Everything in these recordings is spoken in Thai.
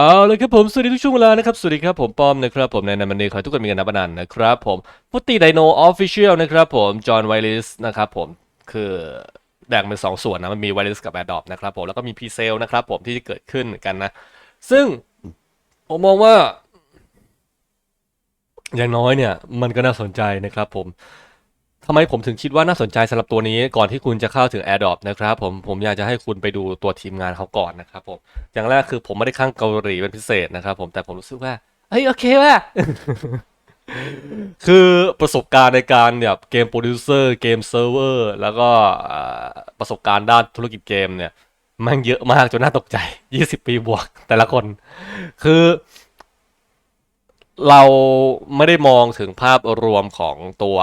เอาเลยครับผมสวัสดีทุกช่วงเวลานะครับ สวัสดีครับผมป้อมนะครับผมในนันมันนี้ขอทุกคนมีกันนับนันนะครับผมฟุตตี้ไดโนออฟฟิเชียลนะครับผมจอห์นไวลิสนะครับผมคือแบ่งเป็นสองส่วนนะ มันมีไวลิสกับแอดดอปนะครับผมแล้วก็มีพีเซลนะครับผมที่จะเกิดขึ้นกันนะ ซึ่งผมมองว่า อย่างน้อยเนี่ย มันก็น่าสนใจนะครับผม ทำไมผมถึงคิดว่าน่าสนใจสำหรับตัวนี้ก่อนที่คุณจะเข้าถึง AirDrop นะครับผมผมอยากจะให้คุณไปดูตัวทีมงานเขาก่อนนะครับผมอย่างแรกคือผมไม่ได้ข้างเกาหลีเป็นพิเศษนะครับผมแต่ผมรู้สึกว่าเฮ้ยโอเคว่ะ คือประสบการณ์ในการแบบเกมโปรดิวเซอร์เกมเซิร์ฟเวอร์แล้วก็ประสบการณ์ด้านธุรกิจเกมเนี่ยมันเยอะมากจนน่าตกใจ 20 ปีบวก แต่ละคน คือ เราไม่ได้มองถึงภาพรวมของตัว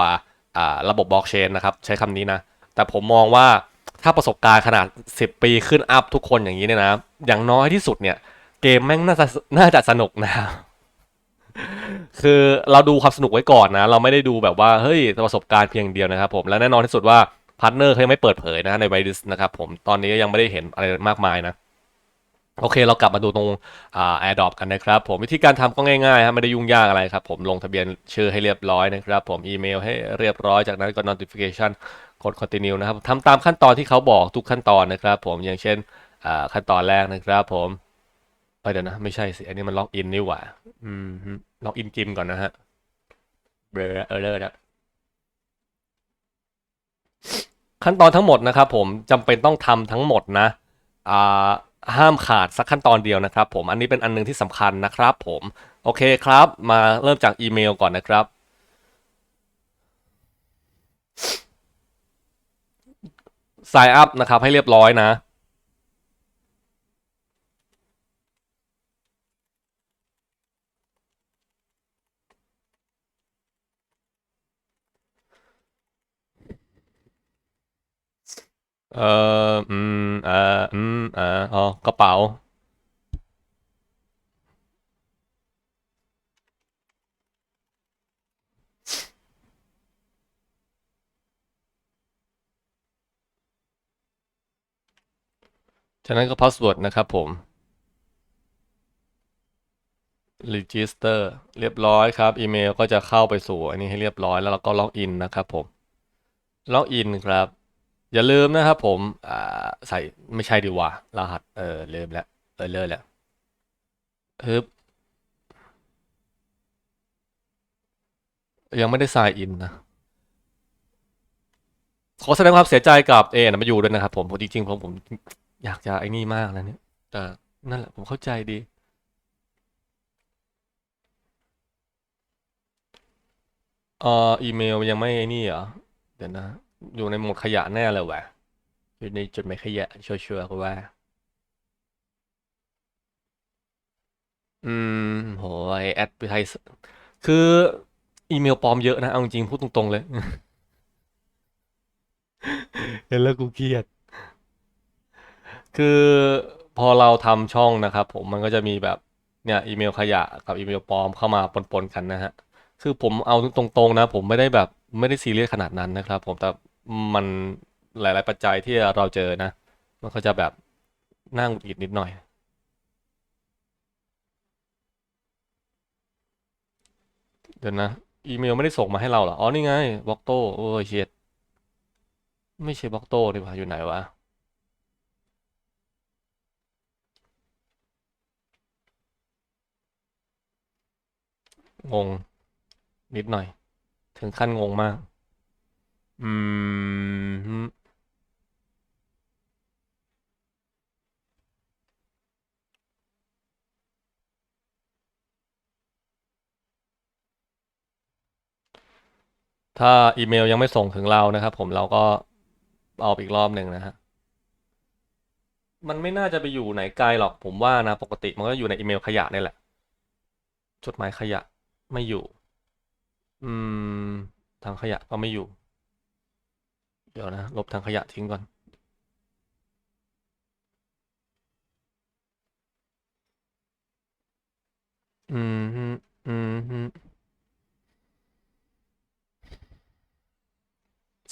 ระบบบล็อกเชนนะครับ ใช้คำนี้นะ แต่ผมมองว่าถ้าประสบการณ์ขนาด 10 ปีขึ้นอัพทุกคนอย่างนี้เนี่ยนะ อย่างน้อยที่สุดเนี่ย เกมแม่งน่าจะน่าจะสนุกนะ คือเราดูความสนุกไว้ก่อนนะ เราไม่ได้ดูแบบว่า เฮ้ยประสบการณ์เพียงเดียวนะครับผม และแน่นอนที่สุดว่าพาร์ทเนอร์เขายังไม่เปิดเผยนะในไวรัสนะครับผม ตอนนี้ยังไม่ได้เห็นอะไรมากมายนะ โอเคเรากลับมาดูตรงอ่า AirDrop กันนะครับผมวิธีการทำก็ง่ายๆครับไม่ได้ยุ่งยากอะไรครับผมลงทะเบียนชื่อให้เรียบร้อยนะครับผมอีเมลให้เรียบร้อยจากนั้นก็ notification กด continue นะครับทำตามขั้นตอนที่เขาบอกทุกขั้นตอนนะครับผมอย่างเช่นอ่าขั้นตอนแรกนะครับผมเอ้ยเดี๋ยวนะไม่ใช่สิอันนี้มันล็อกอินนี่หว่าอืมล็อกอินจิมก่อนนะฮะเบลอเออเลอร์นะขั้นตอนทั้งหมดนะครับผมจำเป็นต้องทำทั้งหมดนะอ่า ห้ามขาดสักขั้นตอนเดียวนะครับผม อันนี้เป็นอันหนึงที่สำคัญนะครับผม โอเคครับ มาเริ่มจากอีเมลก่อนนะครับ sign up นะครับให้เรียบร้อยนะ เอออืมเอ่ออืมเอ่ออ๋อกระเป๋า จากนั้นก็ password นะครับผม register เรียบร้อยครับ อีเมลก็จะเข้าไปสู่อันนี้ให้เรียบร้อยแล้วเราก็ล็อกอินนะครับผม ล็อกอินครับ อย่าลืมนะครับผมอ่าใส่ไม่ใช่ดีกว่ารหัสเออลืมแล้วเออเลิกแล้วฮึบยังไม่ได้ sign in นะ ขอแสดงความเสียใจกับเอนะมาอยู่ด้วยนะครับผมผมจริงๆผมผมอยากจะไอ้นี่มากนะเนี่ยแต่นั่นแหละผมเข้าใจดีเอ่ออีเมลยังไม่ไอ้นี่เหรอ เดี๋ยวนะ อยู่ในหมดขยะแน่เลยวะอยู่ในจุดหมายขยะชัวร์ๆก็ว่า อืมโหไอแอดไทยคือ อีเมลปลอมเยอะนะ เอาจริงพูดตรงๆเลย เห็นแล้วกูเครียด คือพอเราทำช่องนะครับ ผมมันก็จะมีแบบเนี่ยอีเมลขยะกับอีเมลปลอมเข้ามาปนๆกันนะฮะ คือผมเอาตรงๆนะ ผมไม่ได้แบบไม่ได้ซีเรียสขนาดนั้นนะครับ ผมแต่ มันหลาย ๆ ปัจจัยที่เราเจอนะ มันก็จะแบบน่าหงุดหงิดนิดหน่อย เดี๋ยวนะ อีเมลไม่ได้ส่งมาให้เราเหรอ อ๋อ นี่ไงบล็อกโต้โอ้ยเชียดไม่ใช่บล็อกโต้ดีกว่าอยู่ไหนวะงง นิดหน่อย ถึงขั้นงงมาก ถ้าอีเมลยังไม่ส่งถึงเรานะครับ ผมเราก็เอาอีกรอบหนึ่งนะฮะ มันไม่น่าจะไปอยู่ไหนไกลหรอกผมว่านะ ปกติมันก็อยู่ในอีเมลขยะนี่แหละ จดหมายขยะไม่อยู่ อืมทางขยะก็ไม่อยู่ เดี๋ยวนะ ลบทางขยะทิ้งก่อน อืมฮึอืมฮึ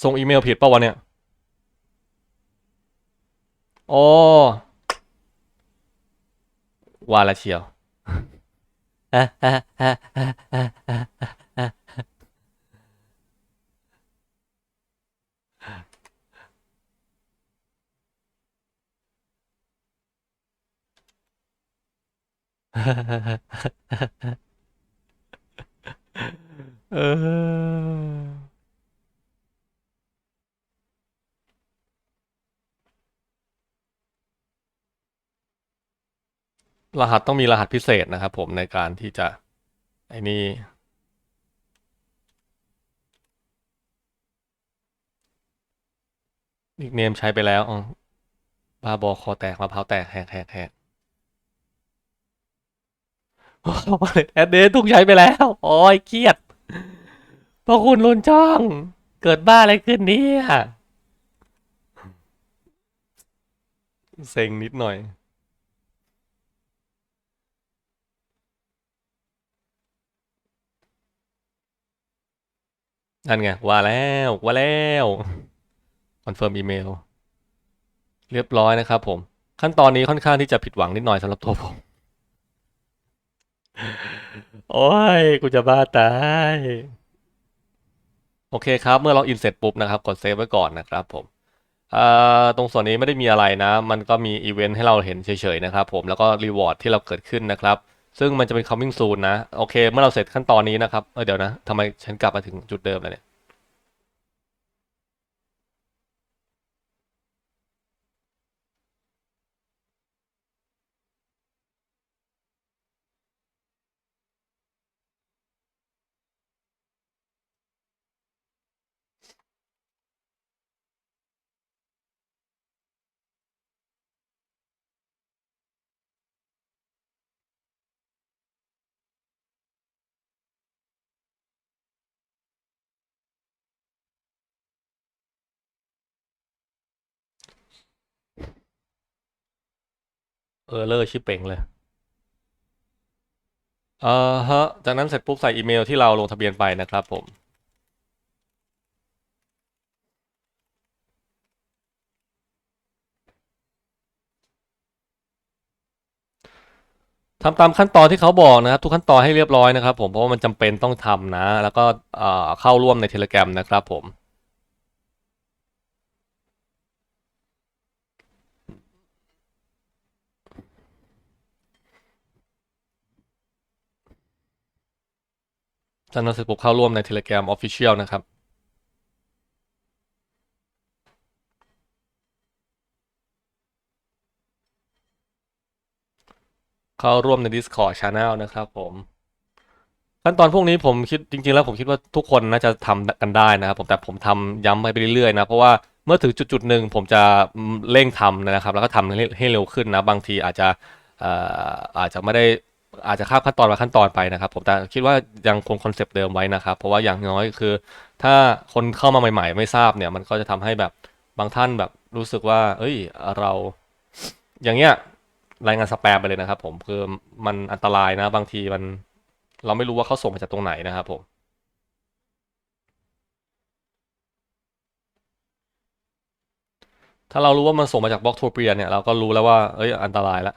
ส่งอีเมลผิดป่าวะเนี่ย อ๋อ ว่าละเชียว เออ รหัสต้องมีรหัสพิเศษนะครับผมในการที่จะ ไอ้นี่นิกเนมใช้ไปแล้วอ๋อบาบอคอแตกมะพร้าวแตกแหกแหกแหก แอดเดนทุกใช้ไปแล้ว โอ้ยเครียดพระคุณรุนจ้อง เกิดบ้าอะไรขึ้นเนี่ยเซ็งนิดหน่อยนั่นไงว่าแล้วว่าแล้วคอนเฟิร์มอีเมล เรียบร้อยนะครับผม ขั้นตอนนี้ค่อนข้างที่จะผิดหวังนิดหน่อยสำหรับตัวผม โอ้ย กูจะบ้าตาย โอเคครับ เมื่อเราอินเสร็จปุ๊บนะครับ กดเซฟไว้ก่อนนะครับผมตรงส่วนนี้ไม่ได้มีอะไรนะ มันก็มีอีเวนต์ให้เราเห็นเฉยๆนะครับผม แล้วก็รีวอร์ดที่เราเกิดขึ้นนะครับ ซึ่งมันจะเป็น coming soon นะ โอเค เมื่อเราเสร็จขั้นตอนนี้นะครับ เออเดี๋ยวนะทำไมฉันกลับมาถึงจุดเดิมแล้วเนี่ย เออเลอร์ชิปเป่งเลยเออฮะ จากนั้นเสร็จปุ๊บใส่อีเมลที่เราลงทะเบียนไปนะครับผม ทำตามขั้นตอนที่เขาบอกนะครับ ทุกขั้นตอนให้เรียบร้อยนะครับผม เพราะว่ามันจำเป็นต้องทำนะ แล้วก็เอ่อเข้าร่วมใน Telegram นะครับผม จากนั้นเสร็จปุ๊บเข้าร่วมใน Telegram Official นะครับเข้าร่วมใน Discord Channel นะครับผม ขั้นตอนพวกนี้ผมคิดจริง ๆ แล้วผมคิดว่าทุกคนน่าจะทำกันได้นะครับ ผมแต่ผมทำย้ำไปเรื่อยๆนะ เพราะว่าเมื่อถึงจุดๆหนึ่งผมจะเร่งทำนะครับ แล้วก็ทำให้เร็วขึ้นนะ บางทีอาจจะอออาจจะไม่ได้ อาจจะข้ามขั้นตอนมาขั้นตอนไปนะครับผมแต่คิดว่ายังคงคอนเซปต์เดิมไว้นะครับ เพราะว่าอย่างน้อยคือ ถ้าคนเข้ามาใหม่ ๆ ไม่ทราบเนี่ย มันก็จะทำให้แบบบางท่านแบบรู้สึกว่า เอ้ย เรา อย่างเงี้ยรายงานสแปมไปเลยนะครับ ผมคือมันอันตรายนะ บางทีมัน เราไม่รู้ว่าเขาส่งมาจากตรงไหนนะครับผมถ้าเรารู้ว่ามันส่งมาจากบล็อกโทเปียเนี่ยเราก็รู้แล้วว่าเอ้ยอันตรายแล้ว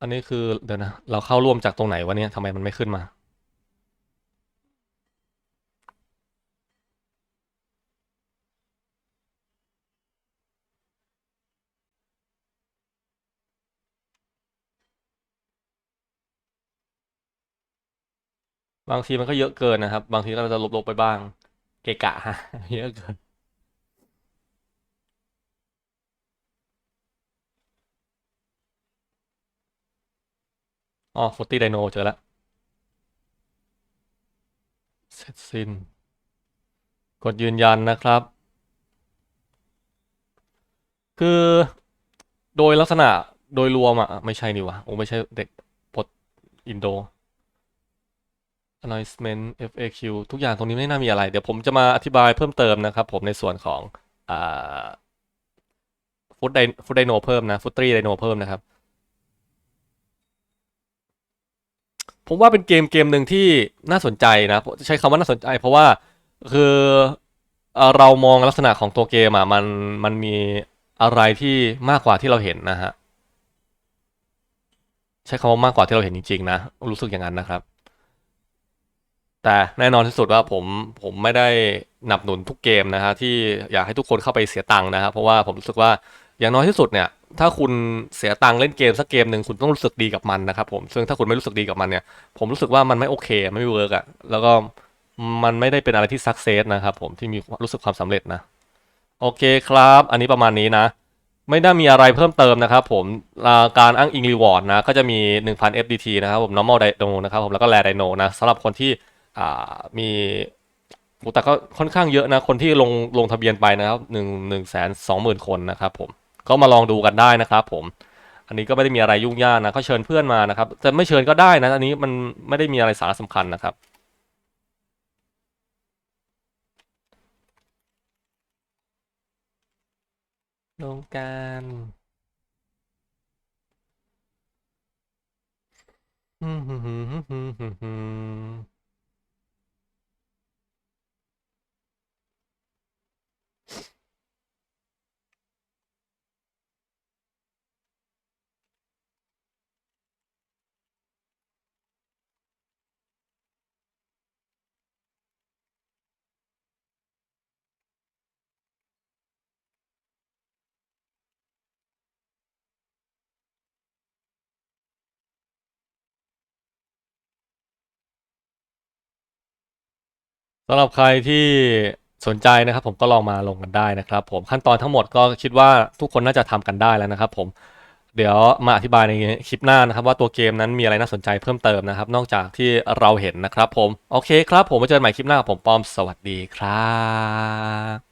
อันนี้คือเดี๋ยวนะ เราเข้าร่วมจากตรงไหนวะเนี่ยทำไมมันไม่ขึ้นมา บางทีมันก็เยอะเกินนะครับ บางทีก็จะลบๆไปบ้าง เกะกะฮะเยอะเกิน อ๋อฟุตตี้ไดโนเจอแล้วเสร็จสิ้น กดยืนยันนะครับ คือโดยลักษณะโดยรวมอะ ไม่ใช่นี่วะโอ้ไม่ใช่เด็กปลดอินโด announcement FAQ ทุกอย่างตรงนี้ไม่น่ามีอะไร เดี๋ยวผมจะมาอธิบายเพิ่มเติมนะครับ ผมในส่วนของอ่าฟุตไดฟุตไดโนเพิ่มนะ ฟุตตรีไดโนเพิ่มนะครับ ผมว่าเป็นเกมเกมหนึ่งที่น่าสนใจนะใช้คำว่าน่าสนใจ เพราะว่าคือเรามองลักษณะของตัวเกมอะมันมันมีอะไรที่มากกว่าที่เราเห็นนะฮะใช้คำว่ามากกว่าที่เราเห็นจริงๆนะรู้สึกอย่างนั้นนะครับ แต่แน่นอนที่สุดว่าผมผมไม่ได้หนับหนุนทุกเกมนะฮะที่อยากให้ทุกคนเข้าไปเสียตังค์นะครับเพราะว่าผมรู้สึกว่าอย่างน้อยที่สุดเนี่ย ถ้าคุณเสียตังค์เล่นเกมสักเกมหนึ่งคุณต้องรู้สึกดีกับมันนะครับผมซึ่งถ้าคุณไม่รู้สึกดีกับมันเนี่ย ผมรู้สึกว่ามันไม่โอเคไม่เวิร์กอะแล้วก็มันไม่ได้เป็นอะไรที่สักเซสนะครับผมที่มีรู้สึกความสำเร็จนะโอเคครับ อันนี้ประมาณนี้นะ ไม่ได้มีอะไรเพิ่มเติมนะครับผมาการอ้างอิงรีวอร์ดนะก็จะมี 1,000 FDT นะครับผม normal dino นะครับผมแล้วก็ rare dino นะสำหรับคนที่มีแต่ก็ค่อนข้างเยอะนะ คนที่ลงลงทะเบียนไปนะครับหนึ่งหนึ่งแสนสองหมื่นคนนะครับผม ก็มาลองดูกันได้นะครับผม อันนี้ก็ไม่ได้มีอะไรยุ่งยากนะก็เชิญเพื่อนมานะครับ แต่ไม่เชิญก็ได้นะ อันนี้มันไม่ได้มีอะไรสาระสำคัญนะครับลงการฮึ่มฮึมฮึมฮึมฮึมฮึม สำหรับใครที่สนใจนะครับ ผมก็ลองมาลงกันได้นะครับ ผมขั้นตอนทั้งหมดก็คิดว่าทุกคนน่าจะทำกันได้แล้วนะครับ ผมเดี๋ยวมาอธิบายในคลิปหน้านะครับ ว่าตัวเกมนั้นมีอะไรน่าสนใจเพิ่มเติมนะครับ นอกจากที่เราเห็นนะครับ ผมโอเคครับ ผมไว้เจอกันใหม่คลิปหน้าผมป้อมสวัสดีครับ